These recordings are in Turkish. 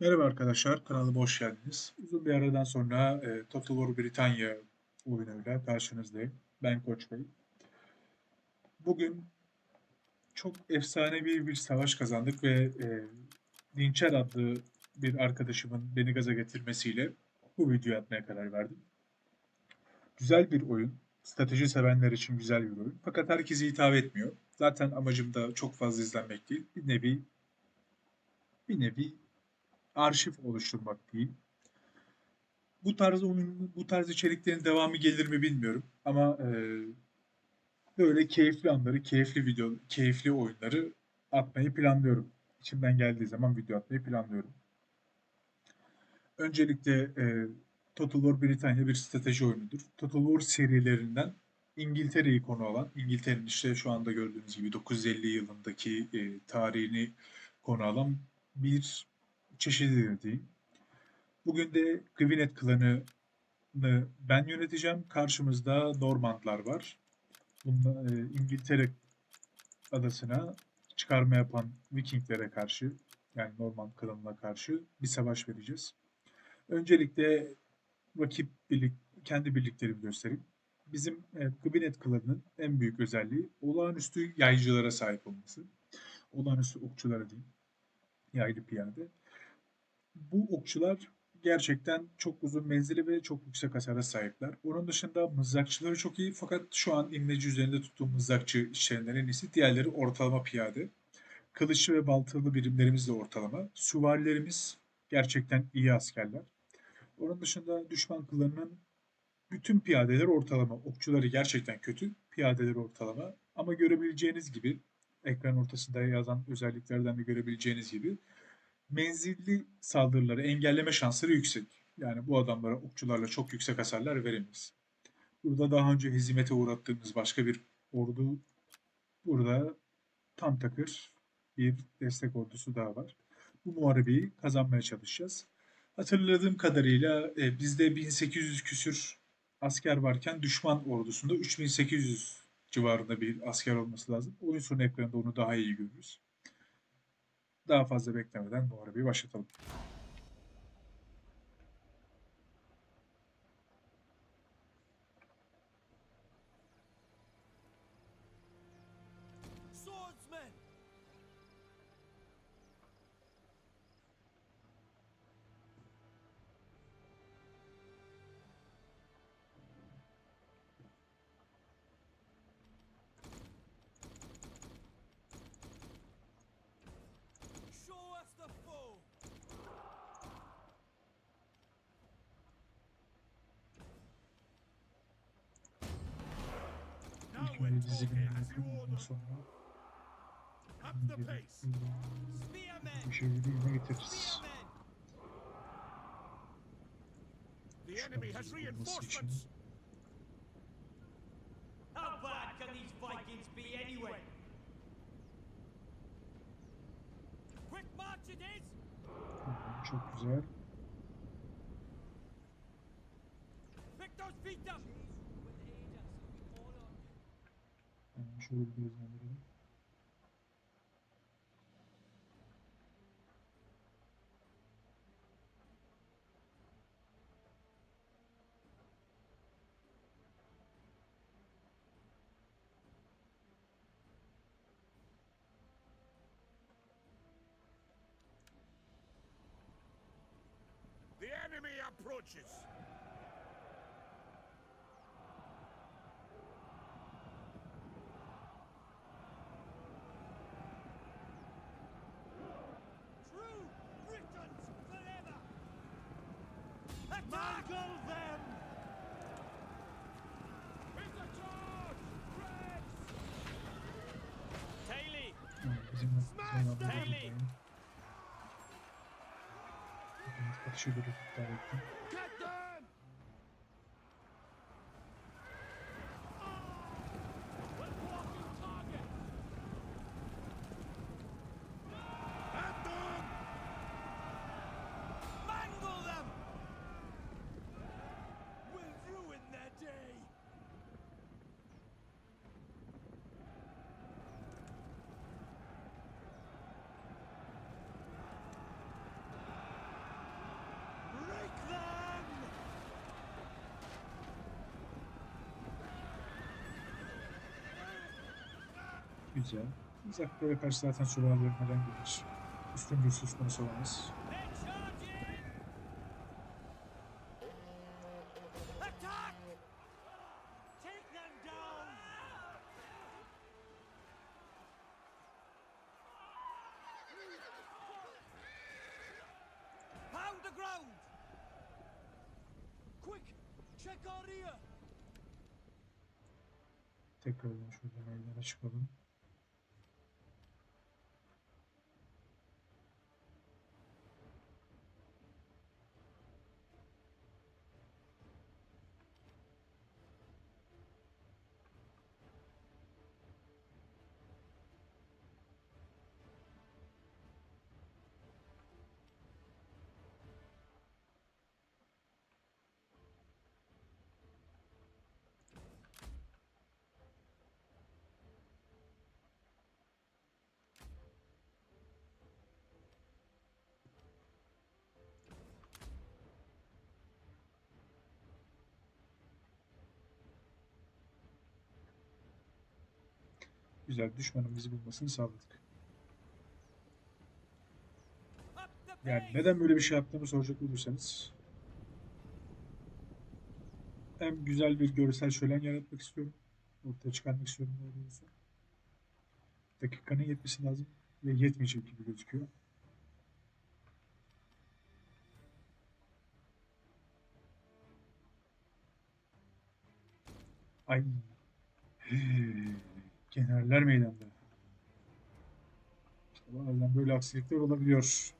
Merhaba arkadaşlar, kanalıma hoş geldiniz. Uzun bir aradan sonra e, Total War Britanya oyunuyla karşınızdayım. Ben Koç Bey. Bugün çok efsanevi bir savaş kazandık ve e, Dinçer adlı bir arkadaşımın beni gaza getirmesiyle bu videoyu atmaya karar verdim. Güzel bir oyun. Strateji sevenler için güzel bir oyun. Fakat herkese hitap etmiyor. Zaten amacım da çok fazla izlenmek değil. Bir nevi bir nevi arşiv oluşturmak diyeyim. Bu tarz oyun, bu tarz içeriklerin devamı gelir mi bilmiyorum ama e, böyle keyifli anları, keyifli video, keyifli oyunları atmayı planlıyorum. İçimden geldiği zaman video atmayı planlıyorum. Öncelikle e, Total War Britanya bir strateji oyunudur. Total War serilerinden İngiltere'yi konu alan, İngiltere'nin işte şu anda gördüğünüz gibi 950 yılındaki e, tarihini konu alan bir çeşididir diyeyim. Bugün de Gwinet klanını ben yöneteceğim. Karşımızda Normandlar var. Bunlar, e, İngiltere adasına çıkarma yapan Vikinglere karşı yani Norman klanına karşı bir savaş vereceğiz. Öncelikle rakip birlik, kendi birliklerimi göstereyim. Bizim e, Gwinet klanının en büyük özelliği olağanüstü yaycılara sahip olması. Olağanüstü okçulara diyeyim. Yaylı piyade. Bu okçular gerçekten çok uzun menzili ve çok yüksek hasara sahipler. Onun dışında mızrakçıları çok iyi fakat şu an imleci üzerinde tuttuğum mızrakçı işleyenlerin en iyisi. Diğerleri ortalama piyade. Kılıçlı ve baltalı birimlerimiz de ortalama. Süvarilerimiz gerçekten iyi askerler. Onun dışında düşman klanının bütün piyadeler ortalama. Okçuları gerçekten kötü, piyadeleri ortalama. Ama görebileceğiniz gibi, ekran ortasında yazan özelliklerden de görebileceğiniz gibi menzilli saldırıları engelleme şansları yüksek. Yani bu adamlara okçularla çok yüksek hasarlar veremeyiz. Burada daha önce hizmete uğrattığımız başka bir ordu burada tam takır bir destek ordusu daha var. Bu muharebeyi kazanmaya çalışacağız. Hatırladığım kadarıyla e, bizde 1800 küsür asker varken düşman ordusunda 3800 civarında bir asker olması lazım. Oyun sonu ekranında onu daha iyi görürüz. Daha fazla beklemeden bu arabayı başlatalım. Dizi order. sonra bir, şeyleri yerine getiririz. The enemy has reinforcements. Hemen şöyle bir gözlendirelim. The enemy approaches. Kaçıyor böyle bir tane. Güzel. Uzaklara karşı zaten süvarilerin herhangi bir üstünlüğü söz konusu olamaz. They're charging! Attack! Take Güzel. Düşmanın bizi bulmasını sağladık. Yani neden böyle bir şey yaptığımı soracak olursanız hem güzel bir görsel şölen yaratmak istiyorum. Ortaya çıkarmak istiyorum doğrusu. Dakikanın yetmesi lazım ve yetmeyecek gibi gözüküyor. Ay. Generaller meydanda. Bazen böyle aksilikler olabiliyor.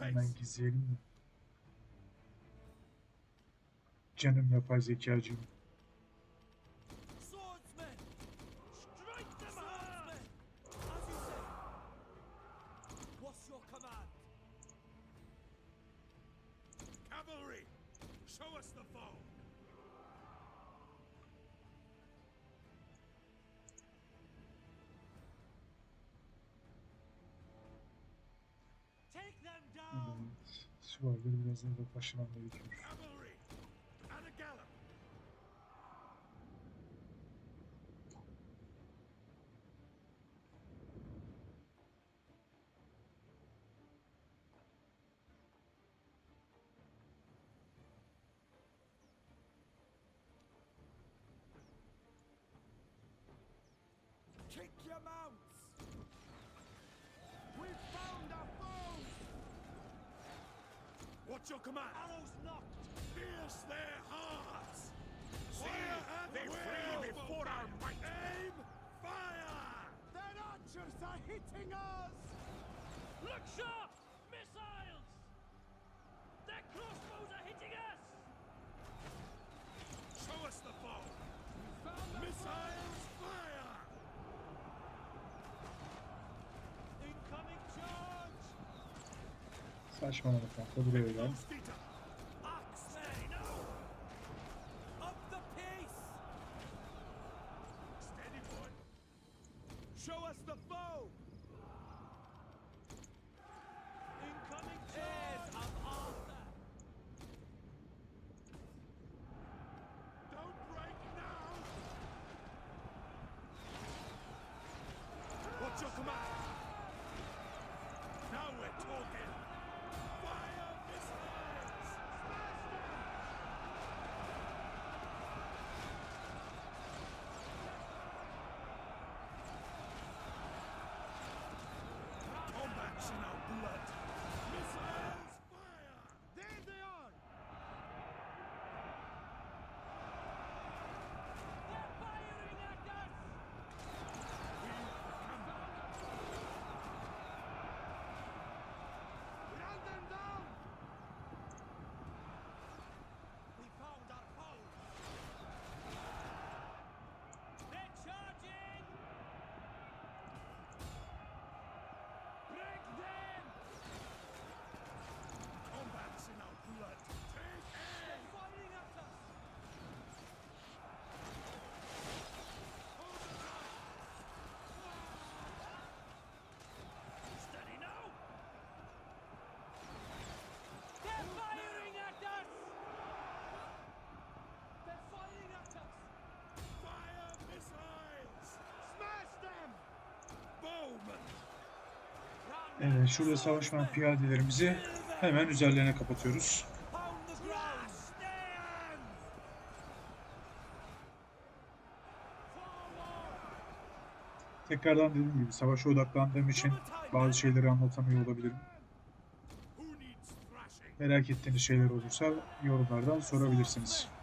Hemen gizleyelim mi? Canım yapay zekacığım. Evet. Süvarileri biraz daha uzaklaştırmam gerekiyor. Cavalry, What's your command? Arrows knocked! Pierce their hearts. Fire at they will before our might. Aim, fire. Their archers are hitting us! Look sharp! Missiles! Their crossbows are hitting us! Show us the foe. Missiles, Saçmalama kanka buraya gel. Stita. Axemen! No! Up the pace! Steady, boy. Show us the foe! Incoming charge! of Arthur! Don't break now. What's your command? Now we're talking. Fire missiles. Evet, şurada savaşmayan piyadelerimizi hemen üzerlerine kapatıyoruz. Tekrardan dediğim gibi savaşa odaklandığım için bazı şeyleri anlatamıyor olabilirim. Merak ettiğiniz şeyler olursa yorumlardan sorabilirsiniz.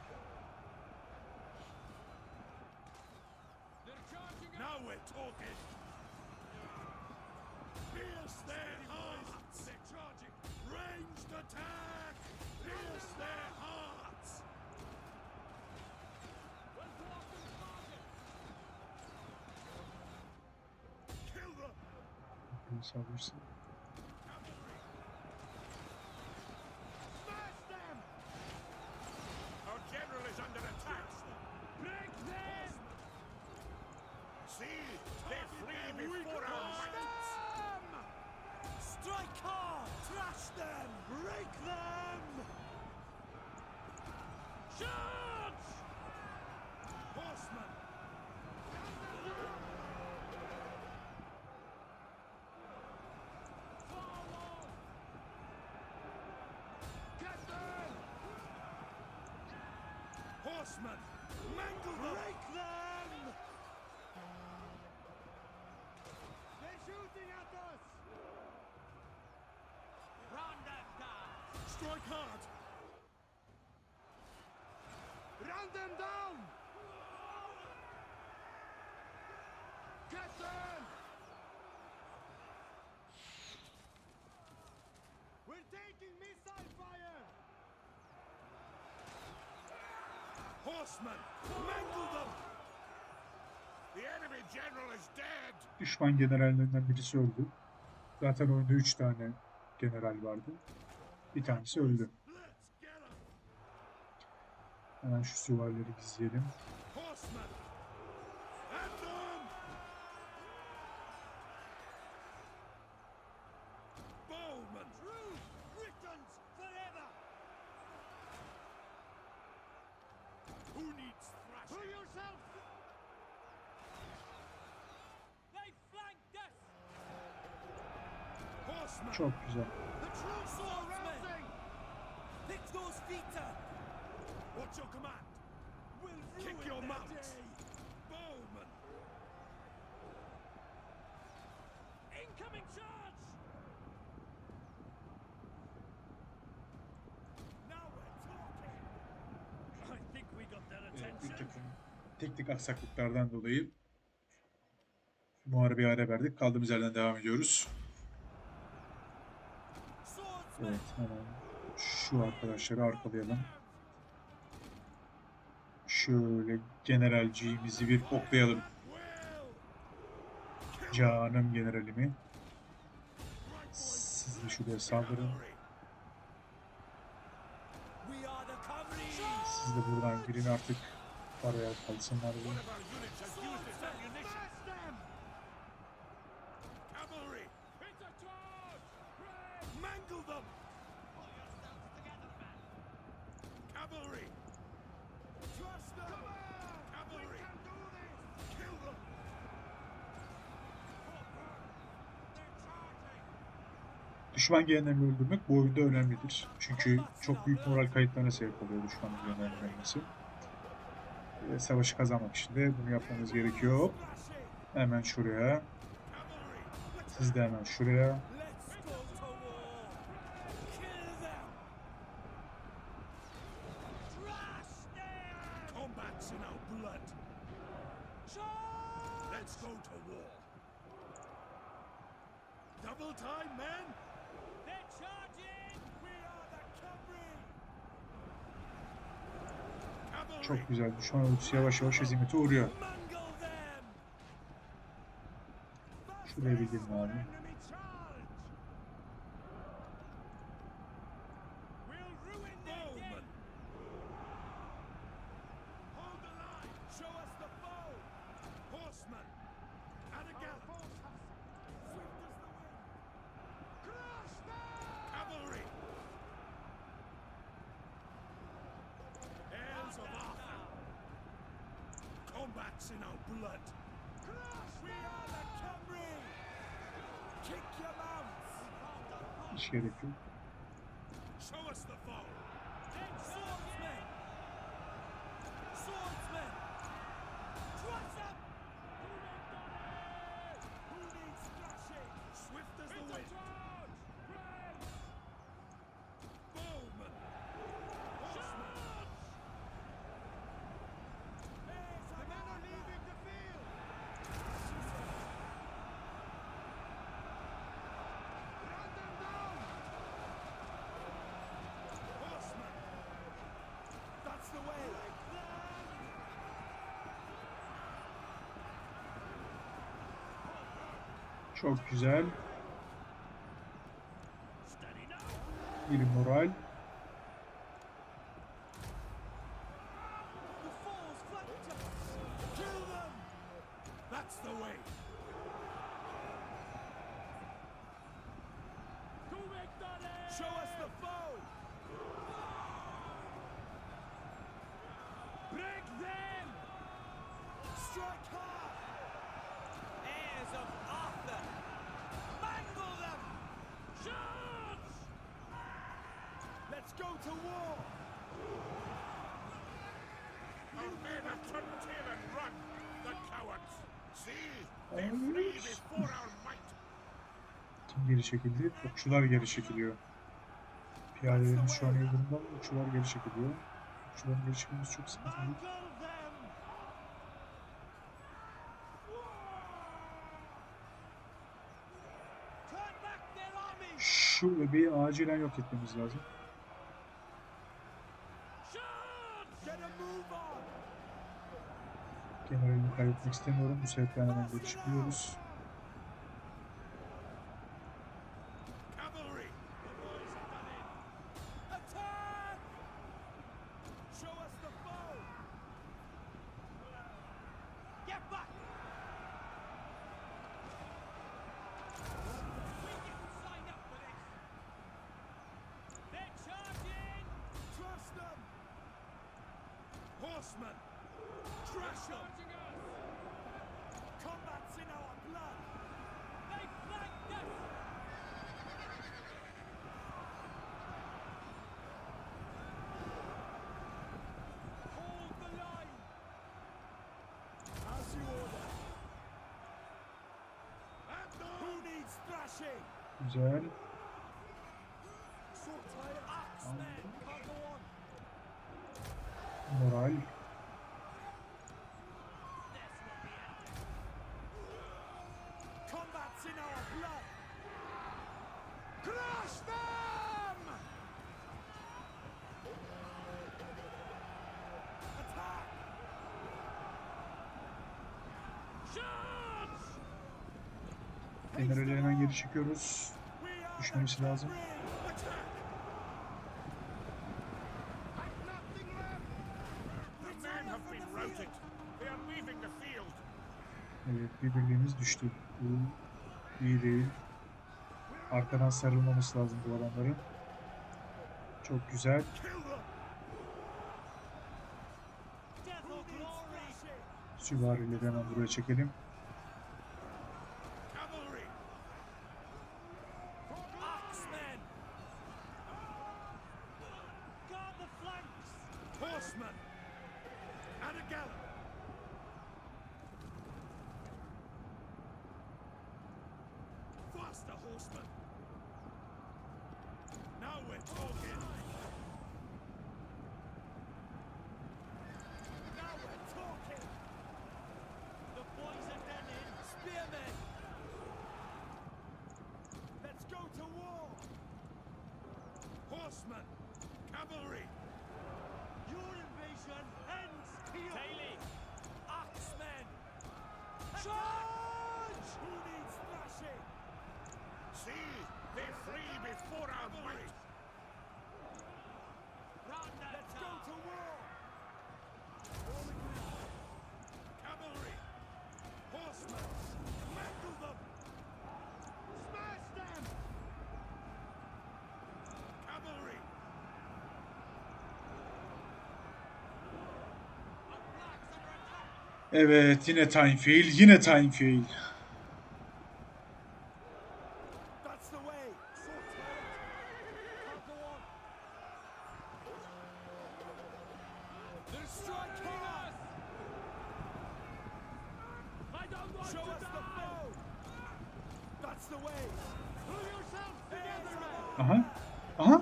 Bir saldırısı. Smash them. Our general is under attack. Break them! See, they flee before our might. Strike hard! Trash them! Break them! Charge! Horsemen. Get them! Horsemen. Mangle them. Break them! They're shooting at us! Run them down! Strike hard. Run them down! Get them! We're taking missile fire! Horsemen. Mangle them. The enemy general is dead. Düşman generallerinden birisi öldü. Zaten oyunda 3 tane general vardı. Bir tanesi öldü. Hemen şu süvarileri gizleyelim. Çok güzel. Those feet up! What's your command? We'll Kick your day. Bowmen. Incoming charge! Now we're talking. I think we got their attention. teknik aksaklıklardan dolayı muharebeye ara verdik. Kaldığımız yerden devam ediyoruz. Evet hemen şu arkadaşları arkalayalım. Şöyle generalciğimizi bir koklayalım. Canım generalimi. Siz de şuraya saldırın. Siz de buradan girin artık. Araya kalsınlar. One Düşman generalini öldürmek bu oyunda önemlidir. Çünkü çok büyük moral kayıplarına sebep oluyor düşman generalinin ölmesi. Ve savaşı kazanmak için de bunu yapmamız gerekiyor. Hemen şuraya. Siz de hemen şuraya. Let's go to war! Kill them! Trash them! Combat's in our blood. Charge! Let's go to war. Double time, men. They're charging! We are the cavalry! Cavalry. Çok güzel. Düşman ordusu yavaş yavaş hezimete uğruyor. Şuraya bir girin abi. Combat's in our blood. We are the cavalry! Kick your mounts! Hiç gerek. Show us the foe. Swordsman! Swordsman! Çok güzel. Bir moral. Go to war. Our men have turned tail and run. The cowards. See, they flee before our might. Kim geri çekildi? Okçular geri çekiliyor. Piyadelerimiz şu an iyi durumda. Okçular geri çekiliyor. Okçuların geri çekilmesi çok sıkıntılı. Şu bebeği acilen yok etmemiz lazım. Kaybetmek istemiyorum. Bu sebepten hemen geri Güzel. Axemen. Can't go on. Moral. Generali hemen geri çıkıyoruz. Düşmemesi lazım. Evet bir birliğimiz düştü. Bu iyi değil. Arkadan sarılmaması lazım bu adamların. Çok güzel. Süvarileri hemen buraya çekelim. Horsemen! Cavalry! Your invasion ends here! Daily! Axemen! Charge! Who needs thrashing? See, they flee before our might! Let's go to war! Cavalry! Horsemen! Mangle them! Evet yine time fail. Yine time fail. Aha. Aha. Uh-huh. Uh-huh.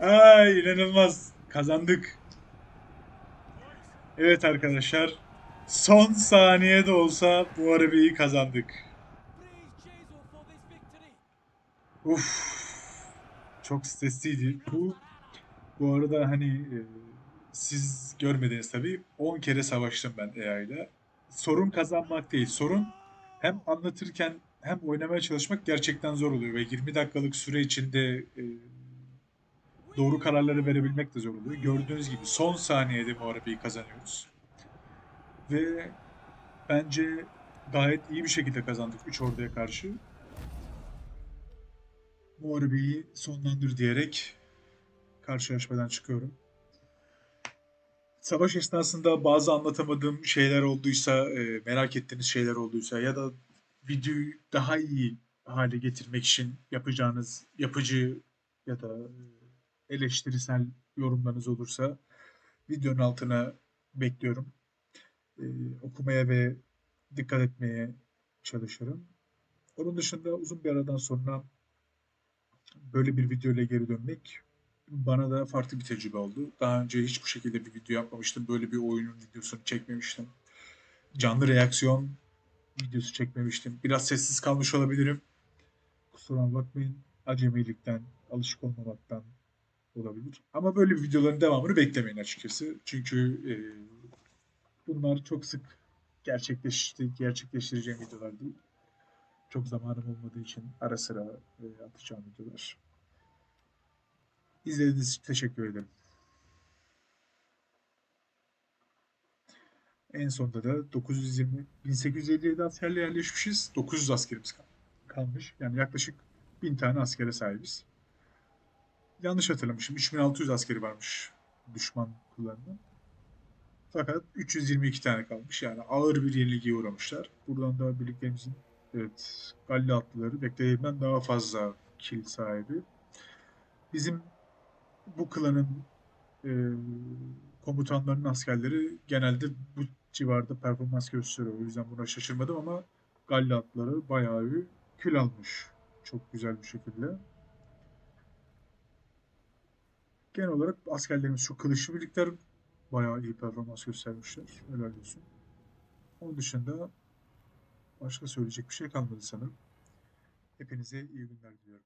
Ay inanılmaz. Kazandık. Evet arkadaşlar. Son saniyede olsa bu arabayı kazandık. Uf. Çok stresliydi. Bu bu arada hani e, siz görmediniz tabii 10 kere savaştım ben AI ile. Sorun kazanmak değil. Sorun hem anlatırken hem oynamaya çalışmak gerçekten zor oluyor ve 20 dakikalık süre içinde e, doğru kararları verebilmek de zor oluyor. Gördüğünüz gibi son saniyede bu arabayı kazanıyoruz. Ve bence gayet iyi bir şekilde kazandık 3 orduya karşı. Muharebeyi sonlandır diyerek karşılaşmadan çıkıyorum. Savaş esnasında bazı anlatamadığım şeyler olduysa, e, merak ettiğiniz şeyler olduysa ya da videoyu daha iyi hale getirmek için yapacağınız yapıcı ya da e, eleştirisel yorumlarınız olursa videonun altına bekliyorum. E, okumaya ve dikkat etmeye çalışırım. Onun dışında uzun bir aradan sonra böyle bir video ile geri dönmek bana da farklı bir tecrübe oldu. Daha önce hiç bu şekilde bir video yapmamıştım. Böyle bir oyunun videosunu çekmemiştim. Canlı reaksiyon videosu çekmemiştim. Biraz sessiz kalmış olabilirim. Kusura bakmayın. Acemilikten, alışık olmamaktan olabilir. Ama böyle videoların devamını beklemeyin açıkçası. Çünkü e, bunlar çok sık gerçekleşti, gerçekleştireceğim videolar değil. Çok zamanım olmadığı için ara sıra e, atacağım videolar. İzlediğiniz için teşekkür ederim. En sonunda da 920 1857 askerle yerleşmişiz. 900 askerimiz kal- kalmış. Yani yaklaşık 1000 tane askere sahibiz. Yanlış hatırlamışım. 3600 askeri varmış düşman kullanımı. Fakat 322 tane kalmış. Yani ağır bir yenilgiye uğramışlar. Buradan da birliklerimizin evet Galli atlıları beklediğimden daha fazla kill sahibi. Bizim bu klanın e, komutanlarının askerleri genelde bu civarda performans gösteriyor. O yüzden buna şaşırmadım ama Galli atları bayağı bir kül almış. Çok güzel bir şekilde genel olarak askerlerimiz şu kılıçlı birlikler bayağı iyi performans göstermişler. Helal olsun. Onun dışında başka söyleyecek bir şey kalmadı sanırım. Hepinize iyi günler diliyorum.